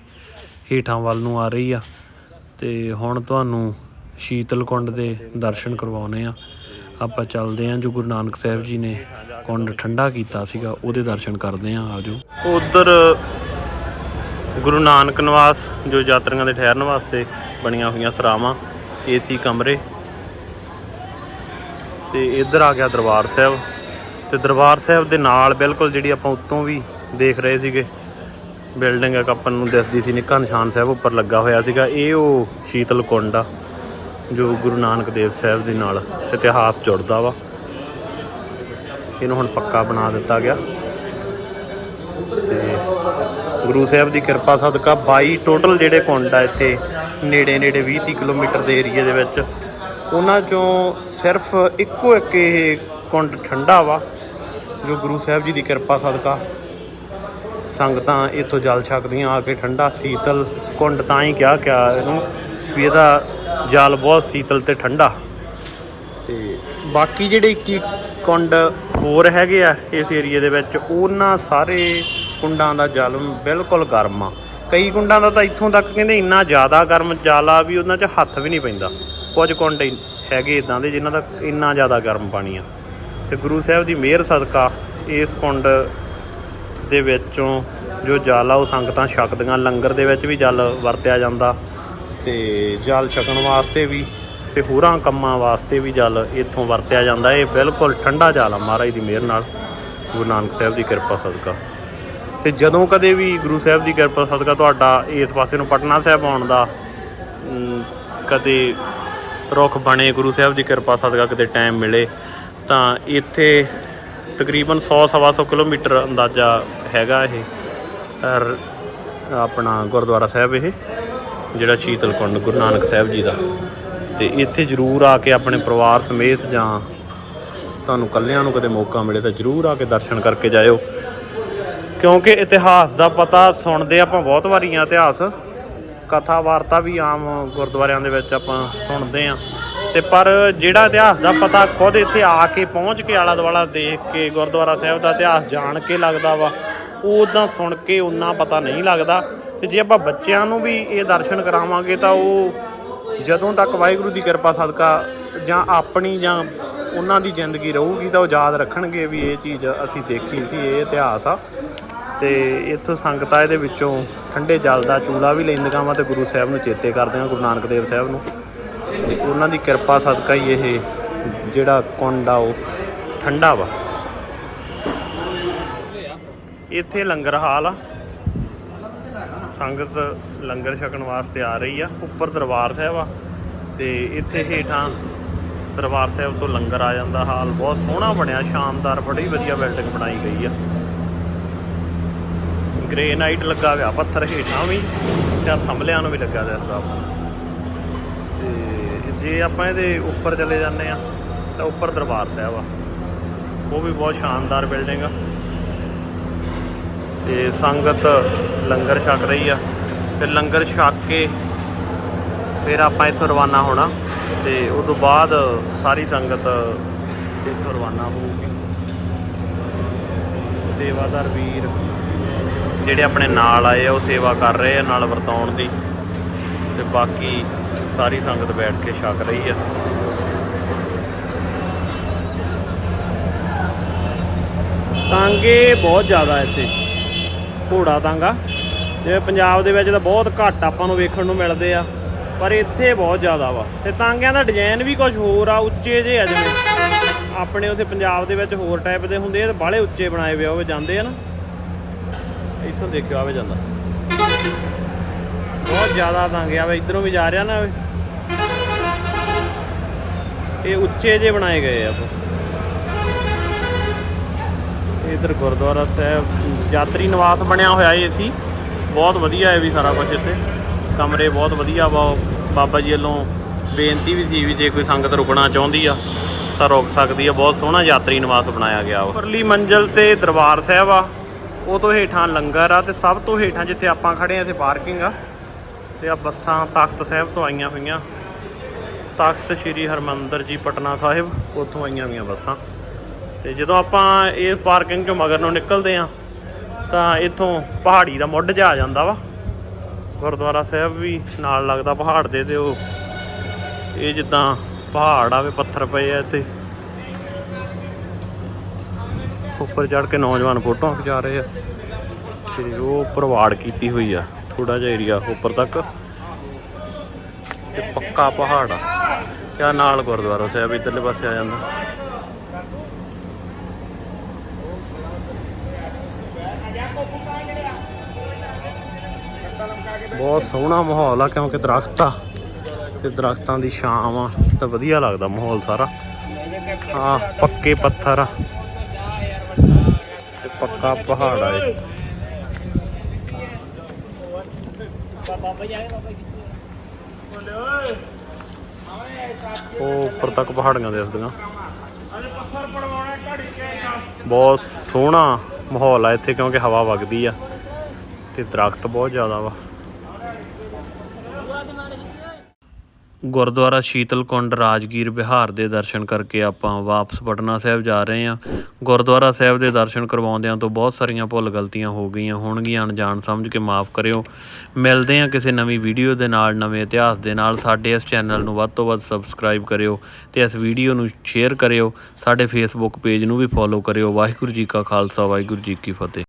ਹੇਠਾਂ ਵੱਲ ਨੂੰ ਆ ਰਹੀ ਆ। ਤੇ ਹੁਣ ਤੁਹਾਨੂੰ ਸ਼ੀਤਲ ਕੁੰਡ ਦੇ ਦਰਸ਼ਨ ਕਰਵਾਉਨੇ ਆ। ਆਪਾਂ ਚੱਲਦੇ ਆਂ, ਜੋ ਗੁਰੂ ਨਾਨਕ ਸਾਹਿਬ ਜੀ ਨੇ ਕੁੰਡ ਠੰਡਾ ਕੀਤਾ ਸੀਗਾ, ਉਹਦੇ ਦਰਸ਼ਨ ਕਰਦੇ ਆਂ ਆਜੋ ਉਧਰ ਗੁਰੂ ਨਾਨਕ ਨਿਵਾਸ, ਜੋ ਯਾਤਰੀਆਂ ਦੇ ਠਹਿਰਨ ਵਾਸਤੇ ਬਣੀਆਂ ਹੋਈਆਂ ਸਰਾਵਾਂ ਏਸੀ ਕਮਰੇ ਤੇ ਇੱਧਰ ਆ ਗਿਆ ਦਰਬਾਰ ਸਾਹਿਬ। ਤੇ ਦਰਬਾਰ ਸਾਹਿਬ ਦੇ ਨਾਲ ਬਿਲਕੁਲ ਜਿਹੜੀ ਆਪਾਂ ਉੱਤੋਂ ਵੀ ਦੇਖ ਰਹੇ ਸੀਗੇ, ਬਿਲਡਿੰਗ ਇੱਕ ਆਪਾਂ ਨੂੰ ਦਿਸਦੀ ਸੀ, ਨਿੱਕਾ ਨਿਸ਼ਾਨ ਸਾਹਿਬ ਉੱਪਰ ਲੱਗਾ ਹੋਇਆ ਸੀਗਾ। ਇਹ ਉਹ ਸ਼ੀਤਲ ਕੁੰਡ ਆ, ਜੋ ਗੁਰੂ ਨਾਨਕ ਦੇਵ ਸਾਹਿਬ ਦੇ ਨਾਲ ਇਤਿਹਾਸ ਜੁੜਦਾ ਵਾ। ਇਹਨੂੰ ਹੁਣ ਪੱਕਾ ਬਣਾ ਦਿੱਤਾ ਗਿਆ। ਤੇ ਗੁਰੂ ਸਾਹਿਬ ਦੀ ਕਿਰਪਾ ਸਦਕਾ 22 ਟੋਟਲ ਜਿਹੜੇ ਕੁੰਡ ਆ ਇੱਥੇ ਨੇੜੇ ਨੇੜੇ 20 30 ਕਿਲੋਮੀਟਰ ਦੇ ਏਰੀਏ ਦੇ ਵਿੱਚ ਉਹਨਾਂ ਚੋਂ ਸਿਰਫ ਇੱਕੋ ਇੱਕ ਇਹ ਕੁੰਡ ਠੰਡਾ ਵਾ, ਜੋ ਗੁਰੂ ਸਾਹਿਬ ਜੀ ਦੀ ਕਿਰਪਾ ਸਦਕਾ। ਸੰਗਤਾਂ ਇੱਥੋਂ ਜਲ ਛਕਦੀਆਂ, ਆ ਕੇ ਠੰਡਾ ਸੀਤਲ ਕੁੰਡ ਤਾਂ ਹੀ ਕਿਹਾ ਕਿਆ ਇਹਨੂੰ ਵੀ ਇਹਦਾ ਜਲ ਬਹੁਤ ਸੀਤਲ ਤੇ ਠੰਡਾ। ਤੇ ਬਾਕੀ ਜਿਹੜੇ 21 ਕੁੰਡ ਹੋਰ ਹੈਗੇ ਆ ਇਸ ਏਰੀਏ ਦੇ ਵਿੱਚ, ਉਹਨਾਂ ਸਾਰੇ ਕੁੰਡਾਂ ਦਾ ਜਲ ਬਿਲਕੁਲ ਗਰਮ ਆ। ਕਈ ਕੁੰਡਾਂ ਦਾ ਤਾਂ ਇੱਥੋਂ ਤੱਕ ਕਹਿੰਦੇ ਇੰਨਾ ਜ਼ਿਆਦਾ ਗਰਮ, ਜਲ ਆ ਵੀ ਉਹਨਾਂ 'ਚ ਹੱਥ ਵੀ ਨਹੀਂ ਪੈਂਦਾ। ਕੁਝ ਕੁੰਡ ਹੈਗੇ ਇਦਾਂ ਦੇ ਜਿਨ੍ਹਾਂ ਦਾ ਇੰਨਾ ਜ਼ਿਆਦਾ ਗਰਮ ਪਾਣੀ ਆ। ਤੇ ਗੁਰੂ ਸਾਹਿਬ ਦੀ ਮਿਹਰ ਸਦਕਾ ਇਸ ਕੁੰਡ ਦੇ ਵਿੱਚੋਂ ਜੋ ਜਲ ਆ, ਉਹ ਸੰਗਤਾਂ ਛਕਦੀਆਂ। ਲੰਗਰ ਦੇ ਵਿੱਚ ਵੀ ਜਲ ਵਰਤਿਆ ਜਾਂਦਾ ਤੇ ਜਲ ਛਕਣ ਵਾਸਤੇ ਵੀ ਤੇ ਹੋਰਾਂ ਕੰਮਾਂ ਵਾਸਤੇ ਵੀ ਜਲ ਇੱਥੋਂ ਵਰਤਿਆ ਜਾਂਦਾ। ਇਹ ਬਿਲਕੁਲ ਠੰਡਾ ਜਲ ਆ ਮਹਾਰਾਜ ਦੀ ਮਿਹਰ ਨਾਲ। ਗੁਰੂ ਨਾਨਕ ਸਾਹਿਬ ਦੀ ਕਿਰਪਾ ਸਦਕਾ। ਤੇ ਜਦੋਂ ਕਦੇ ਵੀ ਗੁਰੂ ਸਾਹਿਬ ਦੀ ਕਿਰਪਾ ਸਦਕਾ, ਤੁਹਾਡਾ ਇਸ ਪਾਸੇ ਨੂੰ ਪਟਨਾ ਸਾਹਿਬ ਆਉਣ ਦਾ ਕਦੇ ਰੁੱਖ ਬਣੇ ਗੁਰੂ ਸਾਹਿਬ ਦੀ ਕਿਰਪਾ ਸਦਕਾ ਕਿਤੇ ਟਾਈਮ ਮਿਲੇ, ਤਾਂ ਇੱਥੇ ਤਕਰੀਬਨ 100 ਸਵਾ ਸੌ ਕਿਲੋਮੀਟਰ ਅੰਦਾਜ਼ਾ ਹੈਗਾ ਇਹ ਆਪਣਾ ਗੁਰਦੁਆਰਾ ਸਾਹਿਬ ਇਹ, ਜਿਹੜਾ ਸ਼ੀਤਲਕੁੰਡ, ਗੁਰੂ ਨਾਨਕ ਸਾਹਿਬ ਜੀ ਦਾ। ਤੇ ਇੱਥੇ ਜ਼ਰੂਰ ਆ ਕੇ ਆਪਣੇ ਪਰਿਵਾਰ ਸਮੇਤ ਜਾਂ ਤੁਹਾਨੂੰ ਇਕੱਲਿਆਂ ਨੂੰ ਕਦੇ ਮੌਕਾ ਮਿਲੇ ਤਾਂ ਜ਼ਰੂਰ ਆ ਕੇ ਦਰਸ਼ਨ ਕਰਕੇ ਜਾਇਓ। ਕਿਉਂਕਿ ਇਤਿਹਾਸ ਦਾ ਪਤਾ ਸੁਣਦੇ ਆਪਾਂ ਬਹੁਤ ਵਾਰੀ ਆ ਇਤਿਹਾਸ। ਕਥਾ ਵਾਰਤਾ ਵੀ ਆਮ ਗੁਰਦੁਆਰਿਆਂ ਦੇ ਵਿੱਚ ਆਪਾਂ ਸੁਣਦੇ ਆ ਤੇ ਪਰ ਜਿਹੜਾ ਇਤਿਹਾਸ ਦਾ ਪਤਾ ਖੁਦ ਇੱਥੇ ਆ ਕੇ ਪਹੁੰਚ ਕੇ ਆਲਾ ਦੁਆਲਾ ਦੇਖ ਕੇ ਗੁਰਦੁਆਰਾ ਸਾਹਿਬ ਦਾ ਇਤਿਹਾਸ ਜਾਣ ਕੇ ਲੱਗਦਾ ਵਾ ਉਹ ਉਦਾਂ ਸੁਣ ਕੇ ਉਨਾ ਪਤਾ ਨਹੀਂ ਲੱਗਦਾ। ਤੇ ਜੇ ਆਪਾਂ ਬੱਚਿਆਂ ਨੂੰ ਵੀ ਇਹ ਦਰਸ਼ਨ ਕਰਾਵਾਂਗੇ ਤਾਂ ਉਹ ਜਦੋਂ ਤੱਕ ਵਾਹਿਗੁਰੂ ਦੀ ਕਿਰਪਾ, ਸਦਕਾ ਜਾਂ ਆਪਣੀ ਜਾਂ ਉਹਨਾਂ ਦੀ ਜ਼ਿੰਦਗੀ ਰਹੂਗੀ ਤਾਂ ਉਹ ਯਾਦ ਰੱਖਣਗੇ ਵੀ ਇਹ ਚੀਜ਼ ਅਸੀਂ ਦੇਖੀ ਸੀ, ਇਹ ਇਤਿਹਾਸ ਆ। ਤੇ ਇੱਥੋਂ ਸੰਗਤਾਂ ਇਹਦੇ ਵਿੱਚੋਂ ਠੰਡੇ ਜਲ ਦਾ ਚੂਲਾ ਵੀ ਲੈਂਦੀਆਂ ਵਾ ਤੇ ਗੁਰੂ ਸਾਹਿਬ ਨੂੰ ਚੇਤੇ ਕਰਦੀਆਂ, ਗੁਰੂ ਨਾਨਕ ਦੇਵ ਸਾਹਿਬ ਨੂੰ। ਤੇ ਉਹਨਾਂ ਦੀ ਕਿਰਪਾ ਸਦਕਾ ਹੀ ਇਹ ਜਿਹੜਾ ਕੁੰਡ ਆ ਉਹ ਠੰਡਾ ਵਾ। ਇੱਥੇ ਲੰਗਰ ਹਾਲ ਆ। ਸੰਗਤ ਲੰਗਰ ਛਕਣ ਵਾਸਤੇ ਆ ਰਹੀ ਆ। ਉੱਪਰ ਦਰਬਾਰ ਸਾਹਿਬ ਆ ਤੇ ਇੱਥੇ ਹੇਠਾਂ ਦਰਬਾਰ ਸਾਹਿਬ ਤੋਂ ਲੰਗਰ ਆ ਜਾਂਦਾ ਹਾਲ। ਬਹੁਤ ਸੋਹਣਾ ਬਣਿਆ, ਸ਼ਾਨਦਾਰ, ਬੜੀ ਵਧੀਆ ਬਿਲਡਿੰਗ ਬਣਾਈ ਗਈ ਆ। ਗ੍ਰੇਨਾਈਟ ਲੱਗਾ ਹੋਇਆ, ਪੱਥਰ ਹੇਠਾਂ ਵੀ ਤੇ ਥੰਬਲਿਆਂ ਨੂੰ ਵੀ ਲੱਗਾ ਦਿਸਦਾ ਤੇ ਜੇ ਆਪਾਂ ਇਹਦੇ ਉੱਪਰ ਚਲੇ ਜਾਂਦੇ ਆ ਤਾਂ ਉੱਪਰ ਦਰਬਾਰ ਸਾਹਿਬ ਆ। ਉਹ ਵੀ ਬਹੁਤ ਸ਼ਾਨਦਾਰ ਬਿਲਡਿੰਗ ਆ। ਤੇ ਸੰਗਤ ਲੰਗਰ ਛਕ ਰਹੀ ਆ। ਫਿਰ ਲੰਗਰ ਛਕ ਕੇ ਫਿਰ ਆਪਾਂ ਇੱਥੋਂ ਰਵਾਨਾ ਹੋਣਾ। ਤੇ ਉਸ ਤੋਂ ਬਾਅਦ ਸਾਰੀ ਸੰਗਤ ਇੱਥੋਂ ਰਵਾਨਾ ਹੋਊਗੀ। ਸੇਵਾਦਾਰ ਵੀਰ ਜਿਹੜੇ ਆਪਣੇ ਨਾਲ ਆਏ ਆ, ਉਹ ਸੇਵਾ ਕਰ ਰਹੇ ਆ, ਨਾਲ ਵਰਤਾਉਣ ਦੀ। ਤੇ ਬਾਕੀ ਸਾਰੀ ਸੰਗਤ ਬੈਠ ਕੇ ਛਕ ਰਹੀ ਆ। ਤਾਂਗੇ ਬਹੁਤ ਜ਼ਿਆਦਾ ਇੱਥੇ। ਘੋੜਾ ਤਾਂਗਾ। ਜਿਵੇਂ ਪੰਜਾਬ ਦੇ ਵਿੱਚ ਤਾਂ ਬਹੁਤ ਘੱਟ ਆਪਾਂ ਨੂੰ ਵੇਖਣ ਨੂੰ ਮਿਲਦੇ ਆ, ਪਰ ਇੱਥੇ ਬਹੁਤ ਜ਼ਿਆਦਾ ਵਾ। ਤੇ ਤਾਂਗਿਆਂ ਦਾ ਡਿਜ਼ਾਈਨ ਵੀ ਕੁਝ ਹੋਰ ਆ, ਉੱਚੇ ਜਿਹੇ ਆ ਜਿਵੇਂ। ਆਪਣੇ ਉੱਥੇ ਪੰਜਾਬ ਦੇ ਵਿੱਚ ਹੋਰ ਟਾਈਪ ਦੇ ਹੁੰਦੇ ਆ ਤੇ ਬਾਹਲੇ ਉੱਚੇ ਬਣਾਏ ਹੋਏ ਆ, ਉਹ ਜਾਂਦੇ ਆ ਨਾ। ਇੱਥੋਂ ਦੇਖਿਓ, ਆਵੇ ਜਾਂਦਾ। ਬਹੁਤ ਜ਼ਿਆਦਾ ਤਾਂਗੇ ਆ ਵੇ ਇਧਰੋਂ ਵੀ ਜਾ ਰਿਹਾ ਨਾ ਇਹ ਉੱਚੇ ਜਿਹੇ ਬਣਾਏ ਗਏ ਆ ਇਧਰ ਗੁਰਦੁਆਰਾ ਸਾਹਿਬ, ਯਾਤਰੀ ਨਿਵਾਸ ਬਣਿਆ ਹੋਇਆ ਏ ਸੀ। ਬਹੁਤ ਵਧੀਆ ਹੈ ਵੀ ਸਾਰਾ ਕੁਝ ਇੱਥੇ। ਕਮਰੇ ਬਹੁਤ ਵਧੀਆ ਵਾ, ਬਾਬਾ ਜੀ ਵੱਲੋਂ ਬੇਨਤੀ ਵੀ ਸੀ ਵੀ ਜੇ ਕੋਈ ਸੰਗਤ ਰੁਕਣਾ ਚਾਹੁੰਦੀ ਆ, ਤਾਂ ਰੁਕ ਸਕਦੀ ਆ। ਬਹੁਤ ਸੋਹਣਾ ਯਾਤਰੀ ਨਿਵਾਸ ਬਣਾਇਆ ਗਿਆ ਵਾ। ਉੱਪਰਲੀ ਮੰਜ਼ਲ ਤੇ ਦਰਬਾਰ ਸਾਹਿਬ ਆ। ਉਹ ਤੋਂ ਹੇਠਾਂ ਲੰਗਰ ਆ ਤੇ ਸਭ ਤੋਂ ਹੇਠਾਂ ਜਿੱਥੇ ਆਪਾਂ ਖੜੇ ਆ ਇੱਥੇ ਪਾਰਕਿੰਗ ਆ ਤੇ ਆ ਬੱਸਾਂ ਤਖਤ ਸਾਹਿਬ ਤੋਂ ਆਈਆਂ ਹੋਈਆਂ। ਤਖਤ ਸ੍ਰੀ ਹਰਮੰਦਰ ਜੀ ਪਟਨਾ ਸਾਹਿਬ, ਉੱਥੋਂ ਆਈਆਂ ਹੋਈਆਂ ਬੱਸਾਂ। ਤੇ ਜਦੋਂ ਆਪਾਂ ਇਹ ਪਾਰਕਿੰਗ ਚੋਂ ਮਗਰ ਨੂੰ ਨਿਕਲਦੇ ਆ, ਤਾਂ ਇੱਥੋਂ ਪਹਾੜੀ ਦਾ ਮੁੱਢ ਜਾ ਆ ਜਾਂਦਾ ਵਾ। ਗੁਰਦੁਆਰਾ ਸਾਹਿਬ ਵੀ ਨਾਲ ਲੱਗਦਾ ਪਹਾੜ ਦੇ ਤੇ ਉਹ। ਇਹ ਜਿੱਦਾਂ ਪਹਾੜ ਆਵੇ ਪੱਥਰ ਪਏ ਆ ਇੱਥੇ। ਉੱਪਰ ਚੜ ਕੇ ਨੌਜਵਾਨ ਫੋਟੋਆਂ ਖਿਚਾ ਰਹੇ ਆ। ਤੇ ਉਹ ਪ੍ਰਵਾੜ ਕੀਤੀ ਹੋਈ ਆ ਥੋੜਾ ਜਿਹਾ ਏਰੀਆ ਉੱਪਰ ਤੱਕ। ਤੇ ਪੱਕਾ ਪਹਾੜ ਆ। ਕਿਆ ਨਾਲ ਗੁਰਦੁਆਰਾ ਸਾਹਿਬ ਇਧਰਲੇ ਪਾਸੇ ਆ ਜਾਂਦਾ। ਬਹੁਤ ਸੋਹਣਾ ਮਾਹੌਲ ਆ, ਕਿਉਂਕਿ ਦਰਖਤ ਆ। ਤੇ ਦਰਖਤਾਂ ਦੀ ਛਾਂ ਆ, ਤਾਂ ਵਧੀਆ ਲੱਗਦਾ ਮਾਹੌਲ ਸਾਰਾ। ਹਾਂ ਪੱਕੇ ਪੱਥਰ ਆ। ਪੱਕਾ ਪਹਾੜ ਆ ਇਹ। ਉਹ ਉੱਪਰ ਤੱਕ ਪਹਾੜੀਆਂ ਦੇਖਦੀਆਂ ਬਹੁਤ ਸੋਹਣਾ ਮਾਹੌਲ ਆ ਇੱਥੇ ਕਿਉਂਕਿ ਹਵਾ ਵਗਦੀ ਆ ਤੇ ਦਰਖਤ ਬਹੁਤ ਜ਼ਿਆਦਾ ਵਾ। ਗੁਰਦੁਆਰਾ ਸ਼ੀਤਲ ਕੁੰਡ ਰਾਜਗੀਰ ਬਿਹਾਰ ਦੇ ਦਰਸ਼ਨ ਕਰਕੇ ਆਪਾਂ ਵਾਪਸ ਪਟਨਾ ਸਾਹਿਬ ਜਾ ਰਹੇ ਹਾਂ। ਗੁਰਦੁਆਰਾ ਸਾਹਿਬ ਦੇ ਦਰਸ਼ਨ ਕਰਵਾਉਂਦਿਆਂ ਤੋਂ ਬਹੁਤ ਸਾਰੀਆਂ ਭੁੱਲ ਗਲਤੀਆਂ ਹੋ ਗਈਆਂ ਹੋਣਗੀਆਂ, ਅਣਜਾਣ ਸਮਝ ਕੇ ਮਾਫ ਕਰਿਓ। ਮਿਲਦੇ ਹਾਂ ਕਿਸੇ ਨਵੀਂ ਵੀਡੀਓ ਦੇ ਨਾਲ, ਨਵੇਂ ਇਤਿਹਾਸ ਦੇ ਨਾਲ। ਸਾਡੇ ਇਸ ਚੈਨਲ ਨੂੰ ਵੱਧ ਤੋਂ ਵੱਧ ਸਬਸਕ੍ਰਾਈਬ ਕਰਿਓ ਤੇ ਇਸ ਵੀਡੀਓ ਨੂੰ ਸ਼ੇਅਰ ਕਰਿਓ। ਸਾਡੇ ਫੇਸਬੁੱਕ ਪੇਜ ਨੂੰ ਵੀ ਫੋਲੋ ਕਰਿਓ। ਵਾਹਿਗੁਰੂ ਜੀ ਕਾ ਖਾਲਸਾ, ਵਾਹਿਗੁਰੂ ਜੀ ਕੀ ਫਤਿਹ।